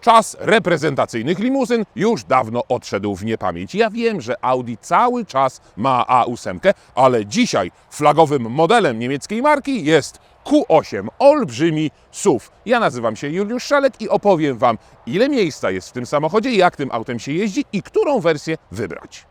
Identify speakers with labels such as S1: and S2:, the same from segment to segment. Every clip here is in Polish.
S1: Czas reprezentacyjnych limuzyn już dawno odszedł w niepamięć. Ja wiem, że Audi cały czas ma A8, ale dzisiaj flagowym modelem niemieckiej marki jest Q8, olbrzymi SUV. Ja nazywam się Juliusz Szalek i opowiem Wam, ile miejsca jest w tym samochodzie, jak tym autem się jeździ i którą wersję wybrać.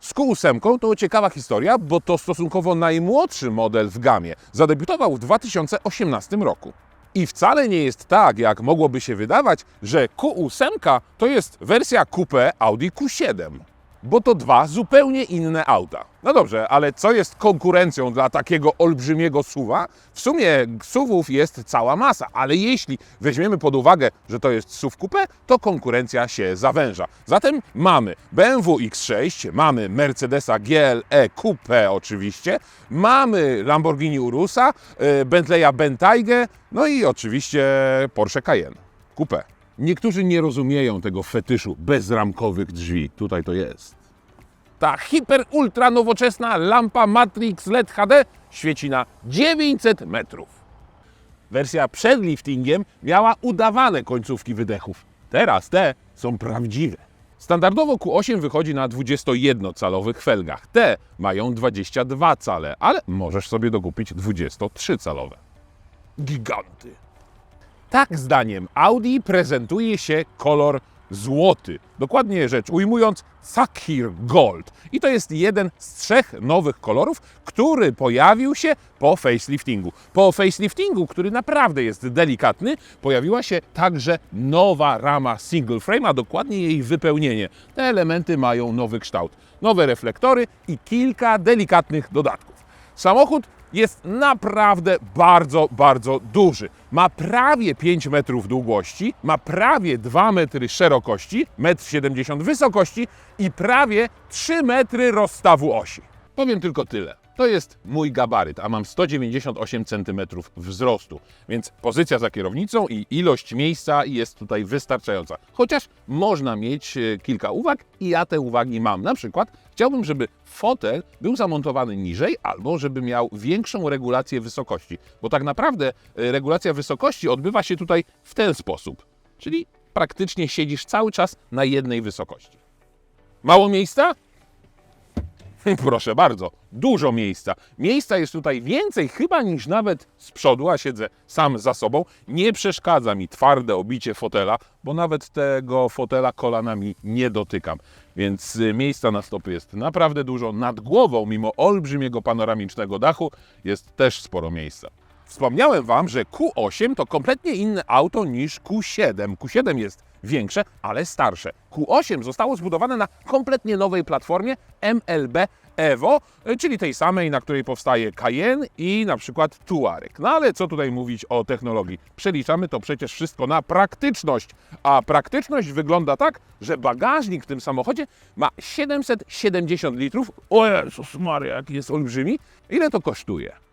S1: Z Q8 to ciekawa historia, bo to stosunkowo najmłodszy model w gamie. Zadebiutował w 2018 roku. I wcale nie jest tak, jak mogłoby się wydawać, że Q8 to jest wersja coupé Audi Q7. Bo to dwa zupełnie inne auta. No dobrze, ale co jest konkurencją dla takiego olbrzymiego suwa? W sumie suwów jest cała masa, ale jeśli weźmiemy pod uwagę, że to jest SUV coupé, to konkurencja się zawęża. Zatem mamy BMW X6, mamy Mercedesa GLE Coupé oczywiście, mamy Lamborghini Urusa, y, Bentleya Bentayga, no i oczywiście Porsche Cayenne Coupé. Niektórzy nie rozumieją tego fetyszu bezramkowych drzwi. Tutaj to jest. Ta hiper ultra nowoczesna lampa Matrix LED HD świeci na 900 metrów. Wersja przed liftingiem miała udawane końcówki wydechów. Teraz te są prawdziwe. Standardowo Q8 wychodzi na 21-calowych felgach. Te mają 22 cale, ale możesz sobie dokupić 23-calowe. Giganty. Tak zdaniem Audi prezentuje się kolor złoty. Dokładnie rzecz ujmując Saphir Gold. I to jest jeden z trzech nowych kolorów, który pojawił się po faceliftingu. Po faceliftingu, który naprawdę jest delikatny, pojawiła się także nowa rama single frame, a dokładnie jej wypełnienie. Te elementy mają nowy kształt, nowe reflektory i kilka delikatnych dodatków. Samochód jest naprawdę bardzo, bardzo duży. Ma prawie 5 metrów długości, ma prawie 2 metry szerokości, 1,70 m wysokości i prawie 3 metry rozstawu osi. Powiem tylko tyle. To jest mój gabaryt, a mam 198 cm wzrostu, więc pozycja za kierownicą i ilość miejsca jest tutaj wystarczająca. Chociaż można mieć e, kilka uwag i ja te uwagi mam. Na przykład chciałbym, żeby fotel był zamontowany niżej albo żeby miał większą regulację wysokości, bo tak naprawdę e, regulacja wysokości odbywa się tutaj w ten sposób, czyli praktycznie siedzisz cały czas na jednej wysokości. Mało miejsca? Proszę bardzo, dużo miejsca. Miejsca jest tutaj więcej chyba niż nawet z przodu, a siedzę sam za sobą. Nie przeszkadza mi twarde obicie fotela, bo nawet tego fotela kolanami nie dotykam. Więc y, miejsca na stopy jest naprawdę dużo. Nad głową, mimo olbrzymiego panoramicznego dachu, jest też sporo miejsca. Wspomniałem Wam, że Q8 to kompletnie inne auto niż Q7. Q7 jest większe, ale starsze. Q8 zostało zbudowane na kompletnie nowej platformie MLB Evo, czyli tej samej, na której powstaje Cayenne i na przykład Tuareg. No ale co tutaj mówić o technologii? Przeliczamy to przecież wszystko na praktyczność, a praktyczność wygląda tak, że bagażnik w tym samochodzie ma 770 litrów. O Jezus Maria, jaki jest olbrzymi. Ile to kosztuje?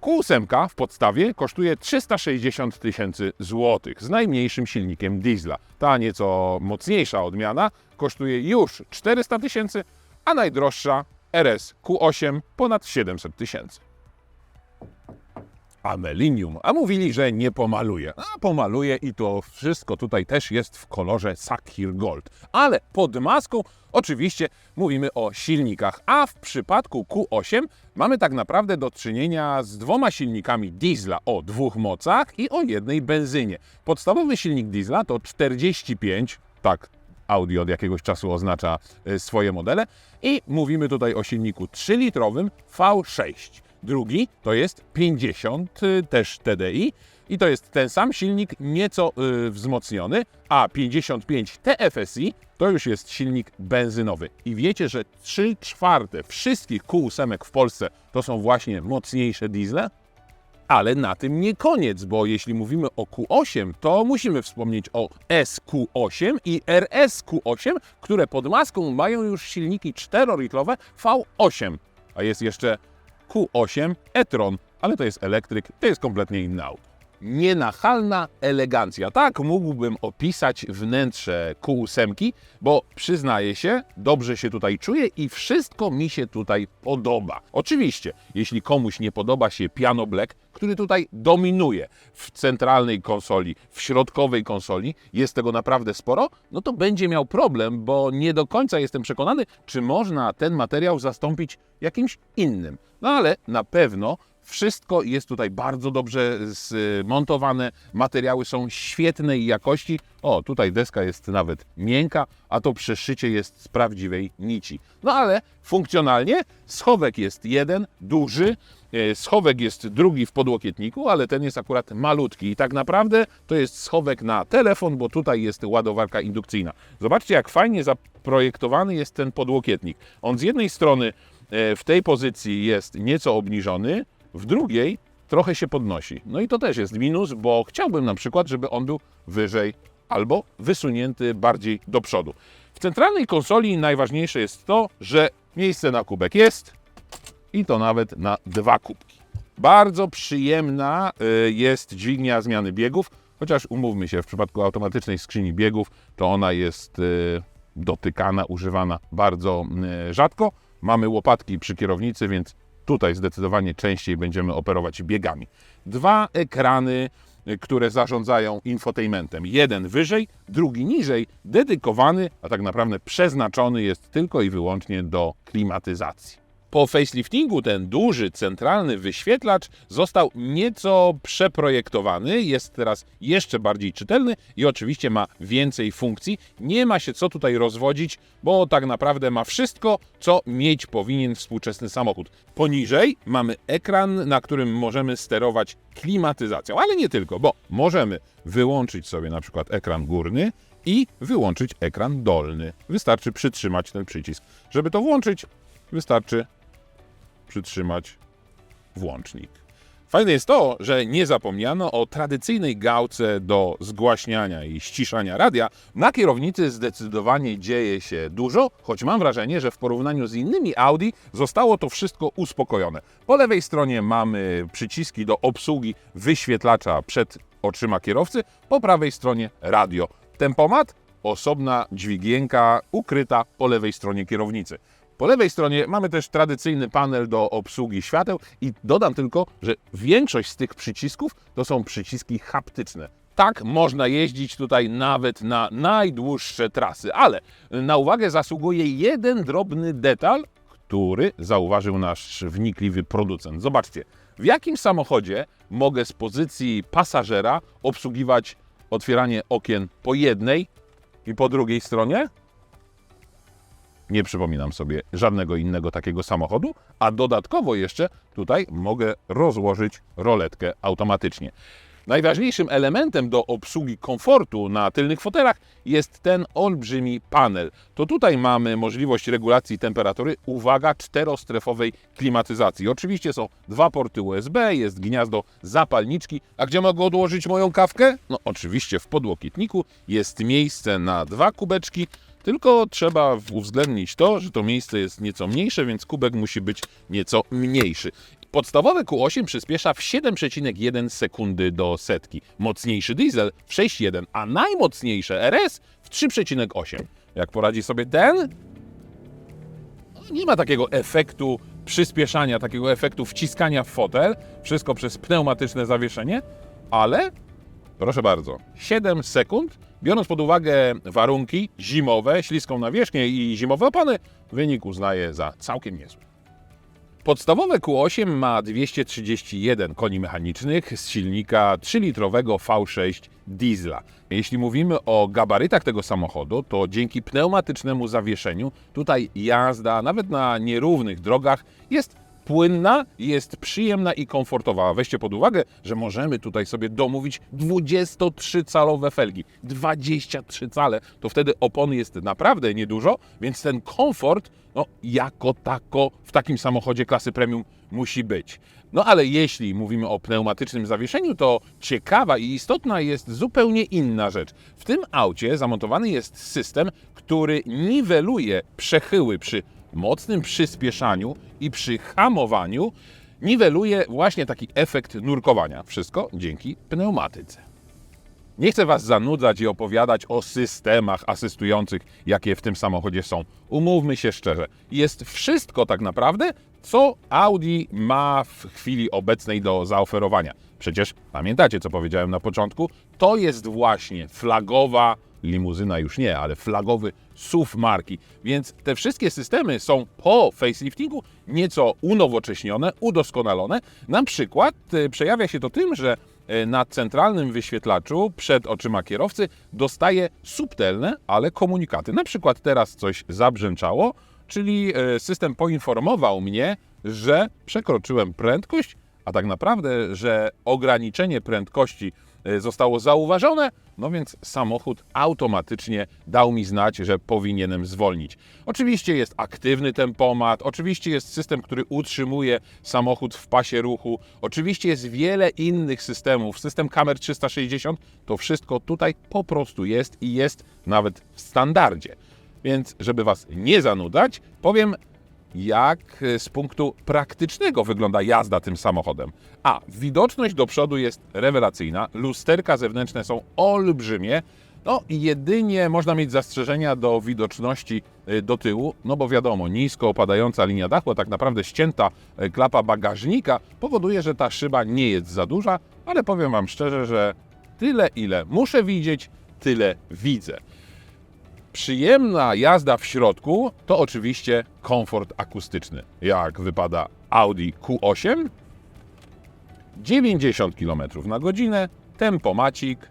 S1: Q8 w podstawie kosztuje 360 tysięcy złotych z najmniejszym silnikiem diesla. Ta nieco mocniejsza odmiana kosztuje już 400 tysięcy, a najdroższa RS Q8 ponad 700 tysięcy. Amelinium, a mówili, że nie pomaluje. A pomaluje i to wszystko tutaj też jest w kolorze Saphir Gold. Ale pod maską oczywiście mówimy o silnikach, a w przypadku Q8 mamy tak naprawdę do czynienia z dwoma silnikami diesla o dwóch mocach i o jednej benzynie. Podstawowy silnik diesla to 45, tak Audi od jakiegoś czasu oznacza y, swoje modele i mówimy tutaj o silniku 3-litrowym V6. Drugi to jest 50, y, też TDI i to jest ten sam silnik, nieco y, wzmocniony, a 55 TFSI to już jest silnik benzynowy. I wiecie, że 3 czwarte wszystkich Q8 w Polsce to są właśnie mocniejsze diesle? Ale na tym nie koniec, bo jeśli mówimy o Q8, to musimy wspomnieć o SQ8 i RSQ8, które pod maską mają już silniki 4-litrowe V8. A jest jeszcze Q8 e-tron, ale to jest elektryk, to jest kompletnie inny auto. nienachalna elegancja. Tak mógłbym opisać wnętrze Q8, bo przyznaję się, dobrze się tutaj czuję i wszystko mi się tutaj podoba. Oczywiście, jeśli komuś nie podoba się Piano Black, który tutaj dominuje w centralnej konsoli, w środkowej konsoli, jest tego naprawdę sporo, no to będzie miał problem, bo nie do końca jestem przekonany, czy można ten materiał zastąpić jakimś innym. No ale na pewno wszystko jest tutaj bardzo dobrze zmontowane, materiały są świetnej jakości. O, tutaj deska jest nawet miękka, a to przeszycie jest z prawdziwej nici. No ale funkcjonalnie schowek jest jeden, duży, e, schowek jest drugi w podłokietniku, ale ten jest akurat malutki i tak naprawdę to jest schowek na telefon, bo tutaj jest ładowarka indukcyjna. Zobaczcie jak fajnie zaprojektowany jest ten podłokietnik. On z jednej strony w tej pozycji jest nieco obniżony, w drugiej trochę się podnosi. No i to też jest minus, bo chciałbym na przykład, żeby on był wyżej albo wysunięty bardziej do przodu. W centralnej konsoli najważniejsze jest to, że miejsce na kubek jest i to nawet na dwa kubki. Bardzo przyjemna y, jest dźwignia zmiany biegów, chociaż umówmy się, w przypadku automatycznej skrzyni biegów to ona jest y, dotykana, używana bardzo rzadko. Mamy łopatki przy kierownicy, więc Tutaj zdecydowanie częściej będziemy operować biegami. Dwa ekrany, y, które zarządzają infotainmentem. Jeden wyżej, drugi niżej, dedykowany, a tak naprawdę przeznaczony jest tylko i wyłącznie do klimatyzacji. Po faceliftingu ten duży, centralny wyświetlacz został nieco przeprojektowany, jest teraz jeszcze bardziej czytelny i oczywiście ma więcej funkcji. Nie ma się co tutaj rozwodzić, bo tak naprawdę ma wszystko, co mieć powinien współczesny samochód. Poniżej mamy ekran, na którym możemy sterować klimatyzacją, ale nie tylko, bo możemy wyłączyć sobie na przykład ekran górny, i wyłączyć ekran dolny. Wystarczy przytrzymać ten przycisk. Żeby to włączyć, wystarczy przytrzymać włącznik. Fajne jest to, że nie zapomniano o tradycyjnej gałce do zgłaśniania i ściszania radia. Na kierownicy zdecydowanie dzieje się dużo, choć mam wrażenie, że w porównaniu z innymi Audi zostało to wszystko uspokojone. Po lewej stronie mamy przyciski do obsługi wyświetlacza przed oczyma kierowcy, po prawej stronie radio. Tempomat, osobna dźwigienka ukryta po lewej stronie kierownicy. Po lewej stronie mamy też tradycyjny panel do obsługi świateł i dodam tylko, że większość z tych przycisków to są przyciski haptyczne. Tak można jeździć tutaj nawet na najdłuższe trasy, ale na uwagę zasługuje jeden drobny detal, który zauważył nasz wnikliwy producent. Zobaczcie, w jakim samochodzie mogę z pozycji pasażera obsługiwać otwieranie okien po jednej i po drugiej stronie? Nie przypominam sobie żadnego innego takiego samochodu, a dodatkowo jeszcze tutaj mogę rozłożyć roletkę automatycznie. Najważniejszym elementem do obsługi komfortu na tylnych fotelach jest ten olbrzymi panel. To tutaj mamy możliwość regulacji temperatury, uwaga, czterostrefowej klimatyzacji. Oczywiście są dwa porty USB, jest gniazdo zapalniczki. A gdzie mogę odłożyć moją kawkę? No oczywiście w podłokietniku jest miejsce na dwa kubeczki, tylko trzeba uwzględnić to, że to miejsce jest nieco mniejsze, więc kubek musi być nieco mniejszy. Podstawowe Q8 przyspiesza w 7,1 sekundy do setki. Mocniejszy diesel w 6,1, a najmocniejsze RS w 3,8. Jak poradzi sobie ten? No, Nie ma takiego efektu przyspieszania, takiego efektu wciskania w fotel. Wszystko przez pneumatyczne zawieszenie, ale Proszę bardzo, 7 sekund, biorąc pod uwagę warunki zimowe, śliską nawierzchnię i zimowe opony, wynik uznaję za całkiem niezły. Podstawowe Q8 ma 231 koni mechanicznych z silnika 3-litrowego V6 diesla. Jeśli mówimy o gabarytach tego samochodu, to dzięki pneumatycznemu zawieszeniu tutaj jazda nawet na nierównych drogach jest płynna, jest przyjemna i komfortowa. Weźcie pod uwagę, że możemy tutaj sobie domówić 23-calowe felgi. 23 cale, to wtedy opony jest naprawdę niedużo, więc ten komfort, no jako tako w takim samochodzie klasy premium musi być. No ale jeśli mówimy o pneumatycznym zawieszeniu, to ciekawa i istotna jest zupełnie inna rzecz. W tym aucie zamontowany jest system, który niweluje przechyły przy mocnym przyspieszaniu i przy hamowaniu niweluje właśnie taki efekt nurkowania. Wszystko dzięki pneumatyce. Nie chcę Was zanudzać i opowiadać o systemach asystujących, jakie w tym samochodzie są. Umówmy się szczerze, jest wszystko tak naprawdę, co Audi ma w chwili obecnej do zaoferowania. Przecież pamiętacie, co powiedziałem na początku? To jest właśnie flagowa limuzyna, już nie, ale flagowy SUV marki. Więc te wszystkie systemy są po faceliftingu nieco unowocześnione, udoskonalone. Na przykład e, przejawia się to tym, że e, na centralnym wyświetlaczu przed oczyma kierowcy dostaje subtelne, ale komunikaty. Na przykład teraz coś zabrzęczało, czyli e, system poinformował mnie, że przekroczyłem prędkość, a tak naprawdę, że ograniczenie prędkości zostało zauważone, no więc samochód automatycznie dał mi znać, że powinienem zwolnić. Oczywiście jest aktywny tempomat, oczywiście jest system, który utrzymuje samochód w pasie ruchu, oczywiście jest wiele innych systemów, system kamer 360, to wszystko tutaj po prostu jest i jest nawet w standardzie. Więc, żeby Was nie zanudzać, powiem, jak e, z punktu praktycznego wygląda jazda tym samochodem. A widoczność do przodu jest rewelacyjna, lusterka zewnętrzne są olbrzymie. No jedynie można mieć zastrzeżenia do widoczności e, do tyłu, no bo wiadomo, nisko opadająca linia dachu, a tak naprawdę ścięta e, klapa bagażnika powoduje, że ta szyba nie jest za duża, ale powiem Wam szczerze, że tyle ile muszę widzieć, tyle widzę. Przyjemna jazda w środku to oczywiście komfort akustyczny. Jak wypada Audi Q8? 90 km na godzinę, tempomacik.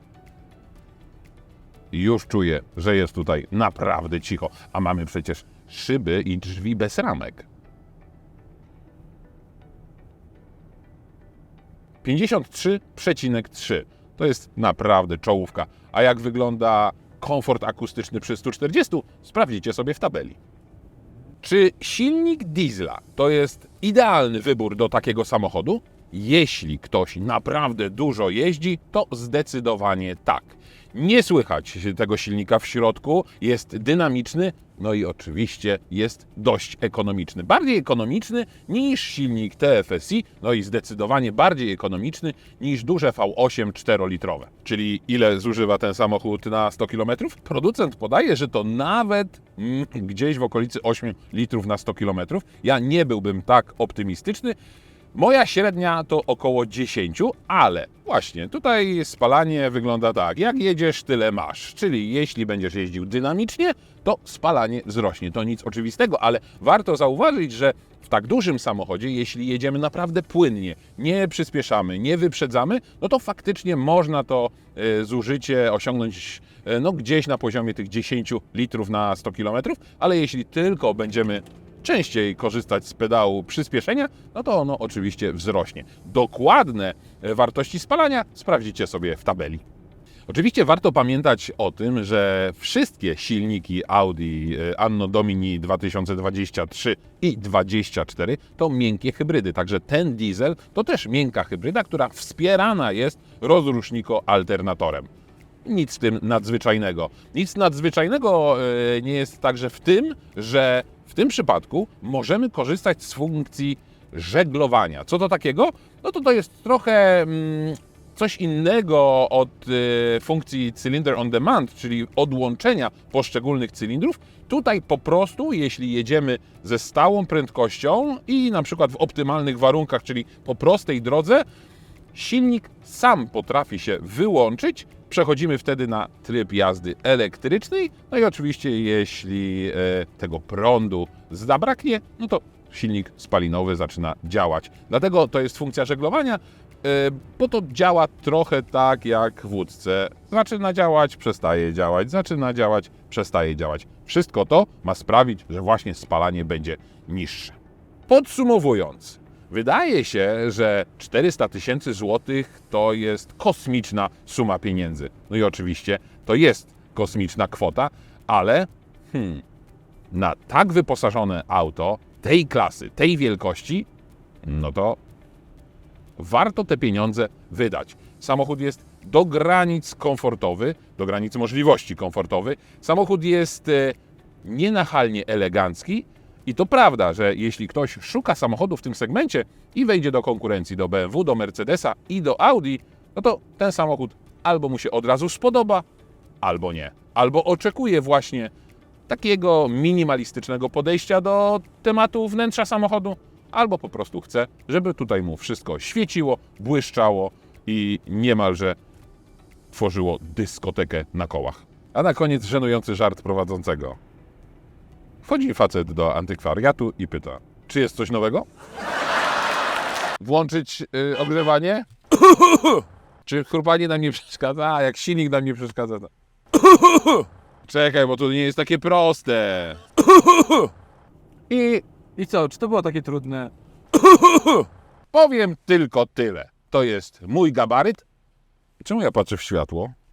S1: Już czuję, że jest tutaj naprawdę cicho, a mamy przecież szyby i drzwi bez ramek. 53,3 to jest naprawdę czołówka. A jak wygląda komfort akustyczny przy 140, sprawdzicie sobie w tabeli. Czy silnik diesla to jest idealny wybór do takiego samochodu? Jeśli ktoś naprawdę dużo jeździ, to zdecydowanie tak. Nie słychać tego silnika w środku, jest dynamiczny, no i oczywiście jest dość ekonomiczny. Bardziej ekonomiczny niż silnik TFSI, no i zdecydowanie bardziej ekonomiczny niż duże V8 4-litrowe. Czyli ile zużywa ten samochód na 100 km? Producent podaje, że to nawet mm, gdzieś w okolicy 8 litrów na 100 km. Ja nie byłbym tak optymistyczny. Moja średnia to około 10, ale właśnie tutaj spalanie wygląda tak. Jak jedziesz, tyle masz. Czyli jeśli będziesz jeździł dynamicznie, to spalanie wzrośnie. To nic oczywistego, ale warto zauważyć, że w tak dużym samochodzie, jeśli jedziemy naprawdę płynnie, nie przyspieszamy, nie wyprzedzamy, no to faktycznie można to e, zużycie osiągnąć e, no, gdzieś na poziomie tych 10 litrów na 100 km, ale jeśli tylko będziemy częściej korzystać z pedału przyspieszenia, no to ono oczywiście wzrośnie. Dokładne e, wartości spalania sprawdzicie sobie w tabeli. Oczywiście warto pamiętać o tym, że wszystkie silniki Audi e, Anno Domini 2023 i 2024 to miękkie hybrydy, także ten diesel to też miękka hybryda, która wspierana jest rozrusznika-alternatorem nic w tym nadzwyczajnego. Nic nadzwyczajnego e, nie jest także w tym, że w tym przypadku możemy korzystać z funkcji żeglowania. Co to takiego? No to to jest trochę mm, coś innego od y, funkcji cylinder on demand, czyli odłączenia poszczególnych cylindrów. Tutaj po prostu, jeśli jedziemy ze stałą prędkością i na przykład w optymalnych warunkach, czyli po prostej drodze, silnik sam potrafi się wyłączyć. Przechodzimy wtedy na tryb jazdy elektrycznej. No i oczywiście, jeśli e, tego prądu zabraknie, no to silnik spalinowy zaczyna działać. Dlatego to jest funkcja żeglowania, e, bo to działa trochę tak jak w łódce. Zaczyna działać, przestaje działać, zaczyna działać, przestaje działać. Wszystko to ma sprawić, że właśnie spalanie będzie niższe. Podsumowując, Wydaje się, że 400 tysięcy złotych to jest kosmiczna suma pieniędzy. No i oczywiście to jest kosmiczna kwota, ale hmm, na tak wyposażone auto tej klasy, tej wielkości, no to warto te pieniądze wydać. Samochód jest do granic komfortowy, do granic możliwości komfortowy. Samochód jest e, nienachalnie elegancki, I to prawda, że jeśli ktoś szuka samochodu w tym segmencie i wejdzie do konkurencji do BMW, do Mercedesa i do Audi, no to ten samochód albo mu się od razu spodoba, albo nie. Albo oczekuje właśnie takiego minimalistycznego podejścia do tematu wnętrza samochodu, albo po prostu chce, żeby tutaj mu wszystko świeciło, błyszczało i niemalże tworzyło dyskotekę na kołach. A na koniec żenujący żart prowadzącego. Wchodzi facet do antykwariatu i pyta, czy jest coś nowego? Włączyć y, ogrzewanie? czy chrupanie nam nie przeszkadza? A, jak silnik nam nie przeszkadza. To... Czekaj, bo to nie jest takie proste. I
S2: I co, czy to było takie trudne?
S1: powiem tylko tyle. To jest mój gabaryt. Czemu ja patrzę w światło?